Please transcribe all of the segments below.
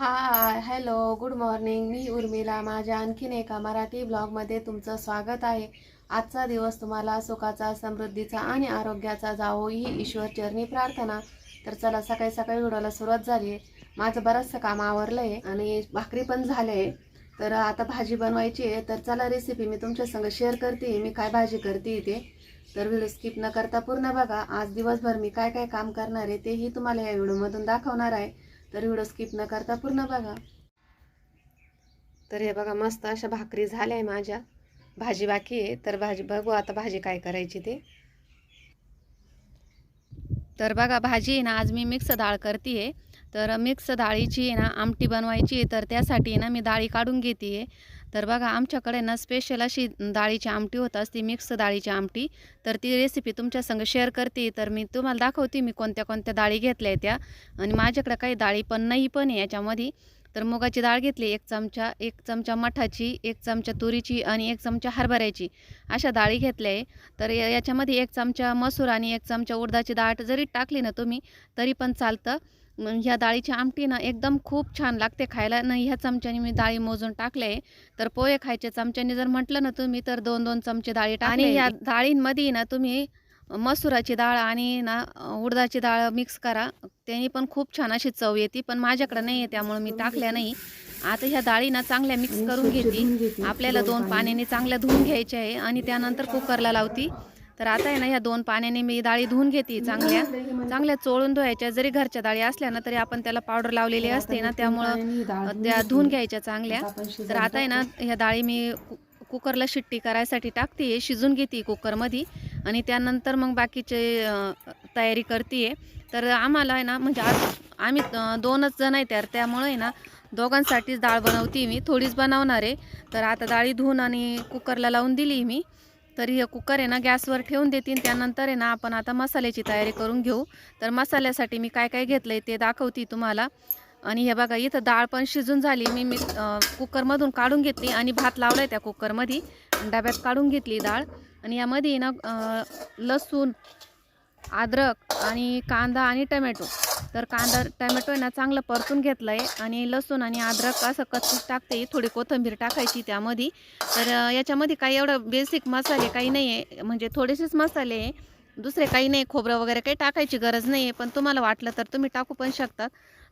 हाय hello good morning मी उर्मिला. माझ्या आणखीन एका मराठी ब्लॉगमध्ये तुमचं स्वागत आहे. आजचा दिवस तुम्हाला सुखाचा समृद्धीचा आणि आरोग्याचा जावो ही ईश्वर चरणी प्रार्थना. तर चला सकाळी सकाळी व्हिडिओला सुरुवात झाली आहे. माझं बरंचसं काम आवरलं आहे आणि भाकरी पण झाले आहे. तर आता भाजी बनवायची आहे. तर चला रेसिपी मी तुमच्या संग शेअर करते. मी काय भाजी करते इथे? तर व्हिडिओ स्किप न करता पूर्ण बघा. आज दिवसभर मी काय काय काम करणार आहे तेही तुम्हाला या व्हिडिओमधून दाखवणार आहे. तर व्हिडिओ स्किप न करता पूर्ण बघा. तर हे बघा मस्त अशा भाकरी झाल्या आहे माझ्या. भाजी बाकी आहे तर भाजी बघू आता भाजी काय करायची ते. तर बघा भाजी आहे ना आज मी मिक्स डाळ करते आहे तर मिक्स डाळीची आहे ना आमटी बनवायची आहे तर त्यासाठी ना मी डाळी काढून घेते आहे तर बघा आमच्याकडे ना स्पेशल अशी डाळीची आमटी होत असते मिक्स डाळीची आमटी. तर ती रेसिपी तुमच्या संग शेअर करते तर मी तुम्हाला दाखवते मी कोणत्या कोणत्या डाळी घेतल्या त्या. आणि माझ्याकडे काही डाळी पण नाही पण आहे याच्यामध्ये. तर मुगाची डाळ घेतली एक चमचा एक चमचा मठाची एक चमचा तुरीची आणि एक चमचा हरभऱ्याची अशा डाळी घेतल्या आहे. तर या- याच्यामध्ये एक चमचा मसूर आणि एक चमचा उडदाची डाळ जरी टाकली ना तुम्ही तरी पण चालतं. ह्या डाळीची आमटी ना एकदम खूप छान लागते खायला. ना ह्या चमच्याने मी डाळी मोजून टाकले. आहे तर पोहे खायच्या चमच्याने जर म्हटलं ना तुम्ही तर दोन दोन चमचे डाळी टाकले. आणि या डाळींमध्ये ना तुम्ही मसुराची डाळ आणि ना उडदाची डाळ मिक्स करा. त्याने पण खूप छान अशी चव येते पण माझ्याकडे नाही आहे त्यामुळे मी टाकल्या नाही. आता ह्या डाळी ना चांगल्या मिक्स करून घेते. आपल्याला दोन पाण्याने चांगल्या धुवून घ्यायच्या आहे आणि त्यानंतर कुकरला लावती. तर आता आहे ना ह्या दोन पाण्याने मी डाळी धुवून घेते चांगल्या. चांगल्या चोळून धुवायच्या जरी घरच्या डाळी असल्या ना तरी आपण त्याला पावडर लावलेली असते ना त्यामुळं त्या धुवून घ्यायच्या चांगल्या. तर आता आहे ना ह्या डाळी मी कुकरला शिट्टी करायसाठी टाकते शिजून घेते कुकरमध्ये आणि त्यानंतर मग बाकीचे तयारी करते. तर आम्हाला आहे ना म्हणजे आज आम्ही दोनच जण आहे तर त्यामुळे आहे ना दोघांसाठीच डाळ बनवते मी थोडीच बनवणार आहे. तर आता डाळी धुवून आणि कुकरला लावून दिली मी. तरी हे कुकर आहे ना गॅसवर ठेवून देतील त्यानंतर आहे ना आपण आता मसाल्याची तयारी करून घेऊ. तर मसाल्यासाठी मी काय काय घेतलं आहे ते दाखवते तुम्हाला. आणि हे बघा इथं डाळ पण शिजून झाली. मी मी कुकरमधून काढून घेतली आणि भात लावला आहे त्या कुकरमध्ये. डब्यात काढून घेतली डाळ. आणि यामध्ये ना लसूण अद्रक आणि कांदा आणि टमॅटो. तर कांदा टमॅटो आहे ना चांगलं परतून घेतलं आहे आणि लसूण आणि अद्रक असं कच्चीच टाकते. थोडी कोथिंबीर टाकायची त्यामध्ये. तर याच्यामध्ये काही एवढं बेसिक मसाले काही नाही आहे म्हणजे थोडेसेच मसाले आहे. दुसरे काही नाही. खोबरं वगैरे काही टाकायची गरज नाही आहे पण तुम्हाला वाटलं तर तुम्ही टाकू पण शकतात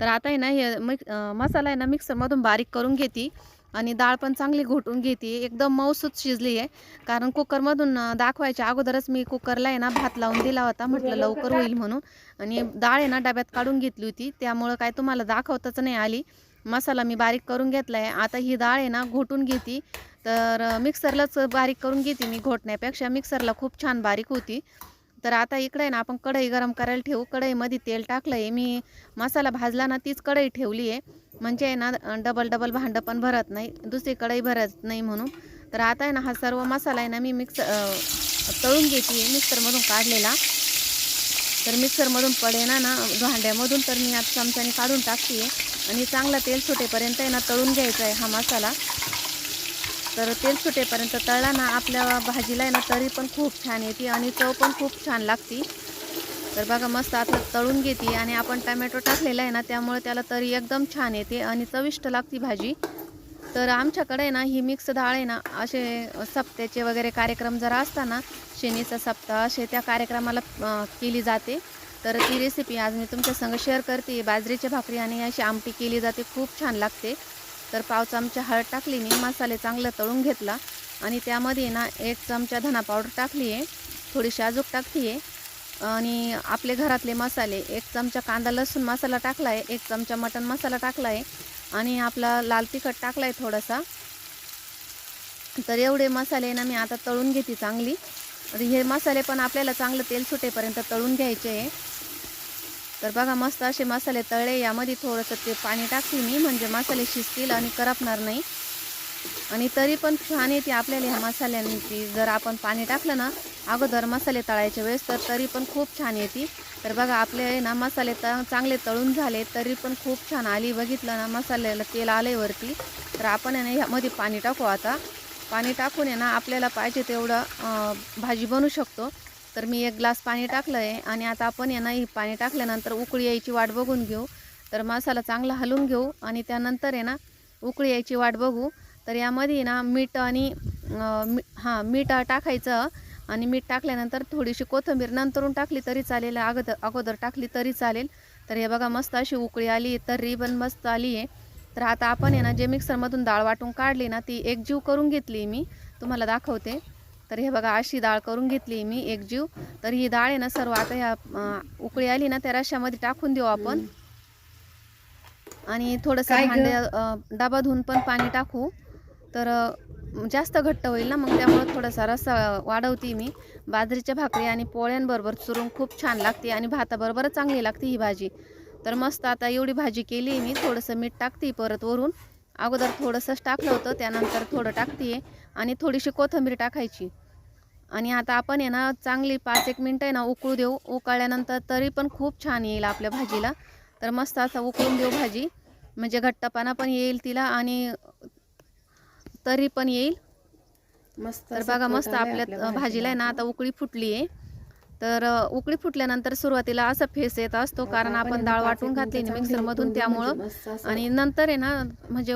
तर आता आहे ना हे मिक्स मसाला आहे ना मिक्सरमधून बारीक करून घेते. आणि डाळ पण चांगली घोटून घेते. एकदम मऊसूत शिजली आहे. कारण कुकरमधून दाखवायच्या अगोदरच मी कुकरला आहे ना भात लावून दिला होता. म्हटलं लवकर होईल म्हणून. आणि डाळ आहे ना डब्यात काढून घेतली होती. त्यामुळं काय तुम्हाला दाखवताच नाही आली. मसाला मी बारीक करून घेतला आहे आता ही डाळ आहे ना घोटून घेते. तर मिक्सरलाच बारीक करून घेते मी घोटण्यापेक्षा. मिक्सरला खूप छान बारीक होती. तर आता इकडे आहे ना आपण कढई गरम करायला ठेवू. कढईमध्ये तेल टाकलं आहे मी मसाला भाजला ना तीच कढई ठेवली आहे. म्हणजे आहे ना डबल डबल भांडं पण भरत नाही दुसरीकडेही भरत नाही म्हणून. तर आता आहे ना हा सर्व मसाला आहे ना मी मिक्स तळून घेते मिक्सरमधून काढलेला. तर मिक्सरमधून पडे ना ना भांड्यामधून तर मी आता चमच्याने काढून टाकते. आणि चांगला तेल सुटेपर्यंत आहे ना तळून घ्यायचा आहे हा मसाला. तर तेल सुटेपर्यंत तळला ना आपल्या भाजीला आहे ना तरी पण खूप छान येते आणि चव पण खूप छान लागते. तर बघा मस्त आता तळून घेते आणि आपण टमॅटो टाकलेला आहे ना त्यामुळे त्याला तरी एकदम छान येते आणि चविष्ट लागते भाजी. तर आमच्याकडे ना ही मिक्स डाळ आहे ना असे सप्त्याचे वगैरे कार्यक्रम जरा असताना शेणीचा सप्ताह असे त्या कार्यक्रमाला केली जाते. तर ती रेसिपी आज मी तुमच्या संग शेअर करते. बाजरीची भाकरी आणि अशी आमटी केली जाते खूप छान लागते. तर पाव चमचा हळद टाकली मी मसाले चांगलं तळून घेतला. आणि त्यामध्ये ना एक चमचा धना पावडर टाकली आहे. थोडीशी अजूक टाकली आहे. आणि आपले घरातले मसाले एक चमचा कांदा लसूण मसाला टाकला आहे एक चमचा मटन मसाला टाकला आहे आणि आपला लाल तिखट टाकला आहे थोडासा. तर एवढे मसाले ना मी आता तळून घेते चांगली. तर हे मसाले पण आपल्याला चांगलं तेल सुटेपर्यंत तळून घ्यायचे. आहे तर बघा मस्त असे मसाले तळले यामध्ये थोडंसं ते पाणी टाकते मी म्हणजे मसाले शिजतील आणि करपणार नाही. आणि तरी पण छान येते आपल्याला ह्या मसाल्यांची. जर आपण पाणी टाकलं ना अगोदर मसाले तळायच्या वेळेस तर तरी पण खूप छान येते तर बघा आपले आहे ना मसाले त चांगले तळून झाले तरी पण खूप छान. आली बघितलं ना मसाल्याला तेल आले वरती. तर आपण आहे ना ह्यामध्ये पाणी टाकू आता. पाणी टाकून आहे ना आपल्याला पाहिजे तेवढं भाजी बनवू शकतो. तर मी एक ग्लास पाणी टाकलं आहे आणि आता आपण आहे ना ही पाणी टाकल्यानंतर उकळी यायची वाट बघून घेऊ. तर मसाला चांगला हलवून घेऊ आणि त्यानंतर आहे ना उकळी यायची वाट बघू. तर यामध्ये ना मीठ आणि मी हां मीठ टाकायचं आणि मीठ टाकल्यानंतर थोडीशी कोथिंबीर नंतरून टाकली तरी चालेल अगोदर अगोदर टाकली तरी चालेल. तर हे बघा मस्त अशी उकळी आली तर्री पण मस्त आली आहे. तर आता आपण आहे ना जे मिक्सरमधून डाळ वाटून काढली ना ती एकजीव करून घेतली मी तुम्हाला दाखवते. तर हे बघा अशी डाळ करून घेतली मी एकजीव तर ही डाळ आहे ना सर्व आता ह्या उकळी आली ना त्या रश्श्यामध्ये टाकून देऊ आपण. आणि थोडंसं डबा धुवून पण पाणी टाकू. तर जास्त घट्ट होईल ना मग त्यामुळं थोडासा रस्सा वाढवते मी. बाजरीच्या भाकरी आणि पोळ्यांबरोबर चुरून खूप छान लागते आणि भाताबरोबर चांगली लागते ही भाजी. तर मस्त आता एवढी भाजी केली मी. थोडंसं मीठ टाकते परत वरून. अगोदर थोडंसंच टाकलं होतं त्यानंतर थोडं टाकते आणि थोडीशी कोथिंबीर टाकायची. आणि आता आपण आहे ना चांगली पाच एक मिनटं आहे ना उकळू देऊ. उकळल्यानंतर तरी पण खूप छान येईल आपल्या भाजीला. तर मस्त असं उकळून देऊ भाजी. म्हणजे घट्टपणा पण येईल तिला आणि तरी पण येईल. मस्त तर बघा मस्त आपल्या भाजीला आहे ना आता उकळी फुटली आहे. तर उकळी फुटल्यानंतर सुरुवातीला असा फेस येत असतो कारण आपण डाळ वाटून घातली ना मिक्सरमधून त्यामुळं आणि नंतर आहे ना म्हणजे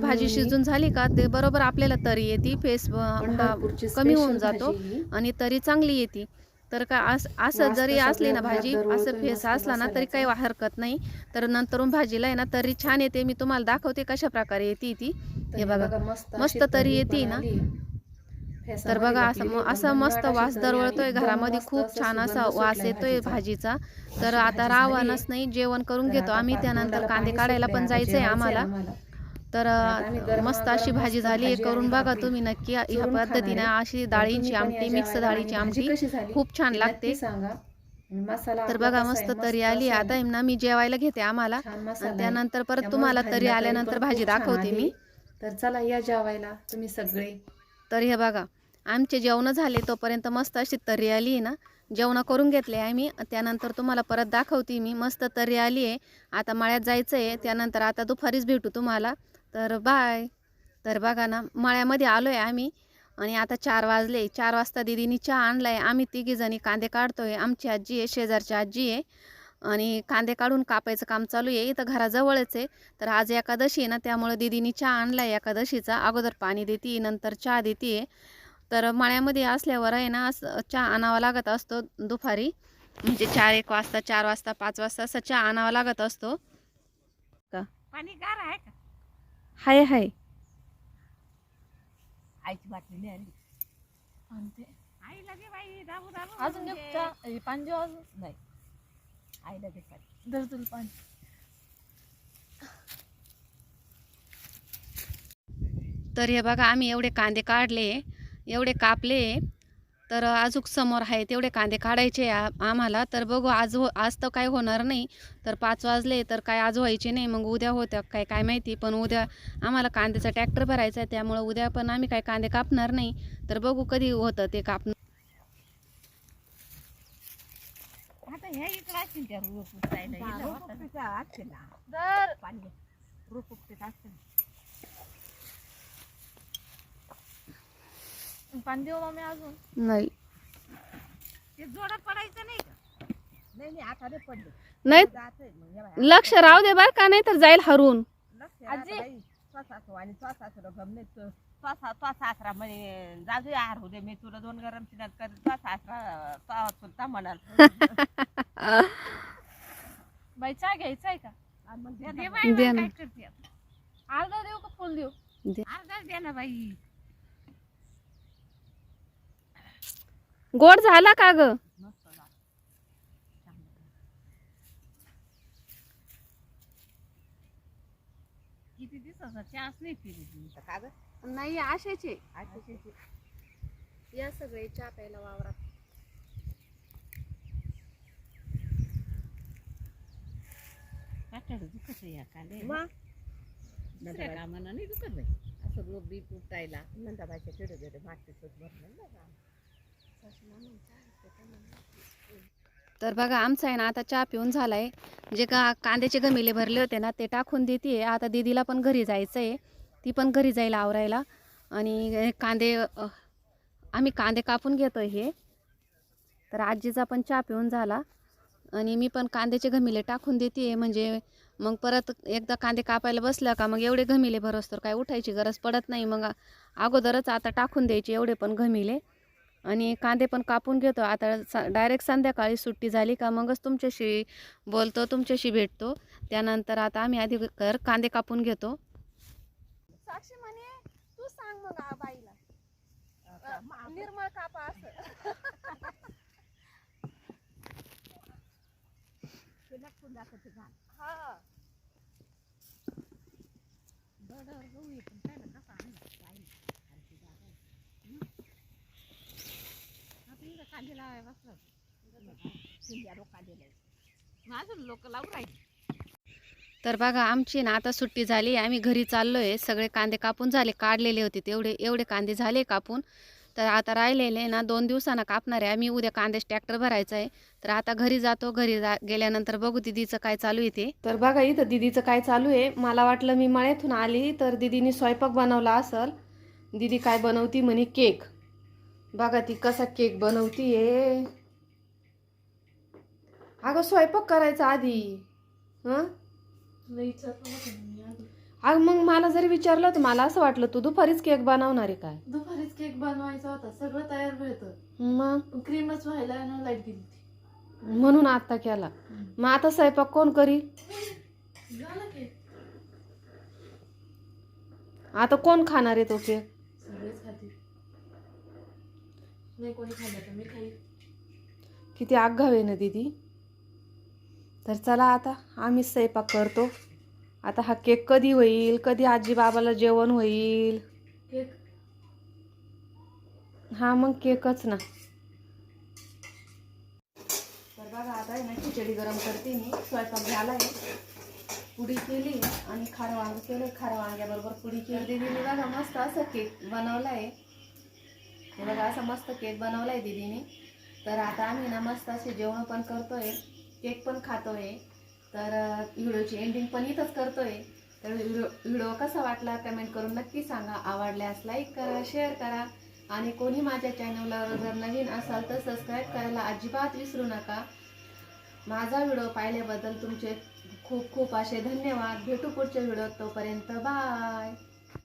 भाजी शिजून झाली का ते बरोबर आपल्याला तरी येते फेस हा कमी होऊन जातो आणि तरी चांगली येते. तर का अस जरी असली ना भाजी असं फेस असला ना तरी काही हरकत नाही. तर नंतरून भाजीला आहे ना तरी छान येते. मी तुम्हाला दाखवते कशा प्रकारे येते ती. हे बघा मस्त तरी येते ना. तर बघा असं असं मस्त वास दरवळतोय घरामध्ये खूप छान असा वास येतोय भाजीचा. तर आता रावणच नाही जेवण करून घेतो. आम्ही त्यानंतर कांदे काढायला पण जायचंय आम्हाला. तर मस्त अशी भाजी झाली. करून बघा तुम्ही नक्की ह्या पद्धतीने. अशी डाळींची आमटी मिक्स डाळीची आमटी खूप छान लागते. तर बघा मस्त तरी आली. आता ना मी जेवायला घेते आम्हाला. त्यानंतर परत तुम्हाला तरी तरी आल्यानंतर भाजी दाखवते. मी. तर चला या जेवायला तुम्ही सगळे. तर हे बघा आमचे जेवण झाले तोपर्यंत मस्त अशी तर्री आली आहे ना. जेवण करून घेतले आहे मी. त्यानंतर तुम्हाला परत दाखवते मी. मस्त तर्री आली आहे. आता मळ्यात जायचं आहे त्यानंतर आता दुपारीच भेटू तुम्हाला. तर बाय. तर बघा ना मळ्यामध्ये आलो आहे आम्ही आणि आता चार वाजले. चार वाजता दिदीनी चहा आणला आहे आम्ही तिघीजणी कांदे काढतोय. आमची आजी आहे शेजारची आजी आहे आणि कांदे काढून कापायचं काम चालू आहे. इथं घराजवळच आहे. तर आज एकादशी आहे ना त्यामुळे दिदीनी चहा आणला आहे एकादशीचा. अगोदर पाणी देते नंतर चहा देते तर मळ्यामध्ये असल्यावर आहे ना असं चहा आणावा लागत असतो दुपारी. म्हणजे चार एक वाजता चार वाजता पाच वाजता असं चहा आणावा लागत असतो. का पाणी गार आहे का? हाय हाय. आईची बाटली नाही आली आई लगे बाई दाबू दाबू अजून. एक हे पाणी देऊ अजून नाही. आई लगेच पाणी धर तुला पाणी. तर हे बघा आम्ही एवढे कांदे काढले एवढे कापले तर अजून समोर आहे तेवढे कांदे काढायचे आम्हाला. तर बघू आज हो आज तर काय होणार नाही. तर पाच वाजले तर काय आज व्हायचे नाही. मग उद्या होत्या काय काय माहिती. पण उद्या आम्हाला कांद्याचा ट्रॅक्टर भरायचा आहे. त्यामुळं उद्या पण आम्ही काय कांदे कापणार नाही. तर बघू कधी होतं ते कापणं. आता ह्या इकडे असतील त्या रोप उपटायला हा, इथं रोप होतं ना. उपटायचं असतील ना धर पाणी देऊ मम्मी अजून? नाही. ते जोडा पडायचं नाही का? नाही नाही आता नाही पडले. नाही. जातंय मग हे बाय. लक्ष राहू दे बरं का नाही तर जाईल हरून लक्ष आजी. बाई. सासू आणि सा- सासरा म्हणे जाजू आहार होते मी तुला दोन गरम कर सासरा चुलता म्हणाल. बाई चहा घ्यायचा आहे का? आणि मग दे दे ना. बाई, बाई, दे ना. काय करते आता? अर्धा देऊ का फुल देऊ? अर्धाच दे ना बाई. गोड झाला का ग. किती दिवसाचा चहाच नाही पिली का गं? नाही आशेचे. या सगळे चहा प्यायला वावरात. काटाडं दुखत आहे या कांदे दुसऱ्या कामानं नाही दुखत बाई. असं रोप बीप उपटायला नंदाबाईच्या तिडे तिडे मातीच भरलं ना. तर बघा आमचा आहे ना आता चहा पिऊन झालाय. जे का कांद्याचे गमिले भरले होते ना ते टाकून देते आता दीदीला पण घरी जायचं आहे ती पण घरी जाईल आवरायला. आणि कांदे आम्ही कांदे कापून घेतो हे. तर आजीचा पण चहा पिऊन झाला. आणि मी पण कांद्याचे गमिले टाकून देते म्हणजे मग परत एकदा कांदे कापायला बसलं का मग एवढे घमिले भरस तर काय उठायची गरज पडत नाही. मग अगोदरच आता टाकून द्यायचे एवढे पण घमिले आणि कांदे पण कापून घेतो. आता डायरेक्ट संध्याकाळी सुट्टी झाली का मगच तुमच्याशी बोलतो तुमच्याशी भेटतो. त्यानंतर आता आम्ही आधी कर कांदे कापून घेतो. साक्षी म्हणे तू सांग मग आ बाईला. निर्मळ कापा असं. हा. बरं, गहू आहे, पण काय ना कसा आणला काय नाही. खालची जागा आहे. हं? आता इथं कांदे लावायला बसला होता. शिंद्या लोक कांदे लावायचे. अजून लोक लावून राहिले. तर बघा आमची ना आता सुट्टी झाली आम्ही घरी चाललो आहे सगळे कांदे कापून झाले. काढलेले होते तेवढे एवढे कांदे झाले कापून. तर आता राहिलेले ना दोन दिवसांना कापणार आहे. आम्ही उद्या कांदे ट्रॅक्टर भरायचा आहे. तर आता घरी जातो. घरी जा गेल्यानंतर बघू दिदीचं काय चालू आहे ते. तर बघा इथं दिदीचं काय चालू आहे. मला वाटलं मी मळ्यातून आली तर दिदीने स्वयंपाक बनवला असल. दिदी काय बनवती म्हणे? केक. बघा ती कसा केक बनवती आहे अगं स्वयंपाक करायचा आधी. हं? अगं. मग मला जरी विचारलं तर मला असं वाटलं तू दुपारीच केक बनवणार आहे काय? दुपारीच केक बनवायचा होता सगळं तयार मिळतं. मग? क्रीमच व्हायला आणि लाइट गेली होती. म्हणून आता केला. मग आता स्वयंपाक कोण करी आता कोण खाणार आहे तो केक? नाही कोणी खाल्लं तर मी खाईल किती आगाव आहे ना दीदी. तर चला आता आम्ही स्वयंपाक करतो. आता हा केक कधी होईल कधी आजी बाबाला जेवण होईल? केक? हा मग केकच ना. तर बघा आता आहे ना खिचडी गरम करते मी. स्वयंपाक झाला आहे पुडी केली आणि खारं वांग केलं. खारं वांग्याबरोबर पुडी केली. दीदीने बघा मस्त असं केक बनवला आहे हे बघा असं मस्त केक बनवला आहे दीदीने. तर आता आम्ही ना मस्त असे जेवण पण करतोय केक पण खातोय. तर व्हिडिओची एंडिंग पण इथंच करतोय. तर व्हिडिओ व्हिडिओ कसा वाटला कमेंट करून नक्की सांगा. आवडल्यास लाईक करा शेअर करा. आणि कोणी माझ्या चॅनलवर जर नवीन असाल तर सबस्क्राईब करायला अजिबात विसरू नका. माझा व्हिडिओ पाहिल्याबद्दल तुमचे खूप खूप असे धन्यवाद. भेटू पुढच्या व्हिडिओत तोपर्यंत बाय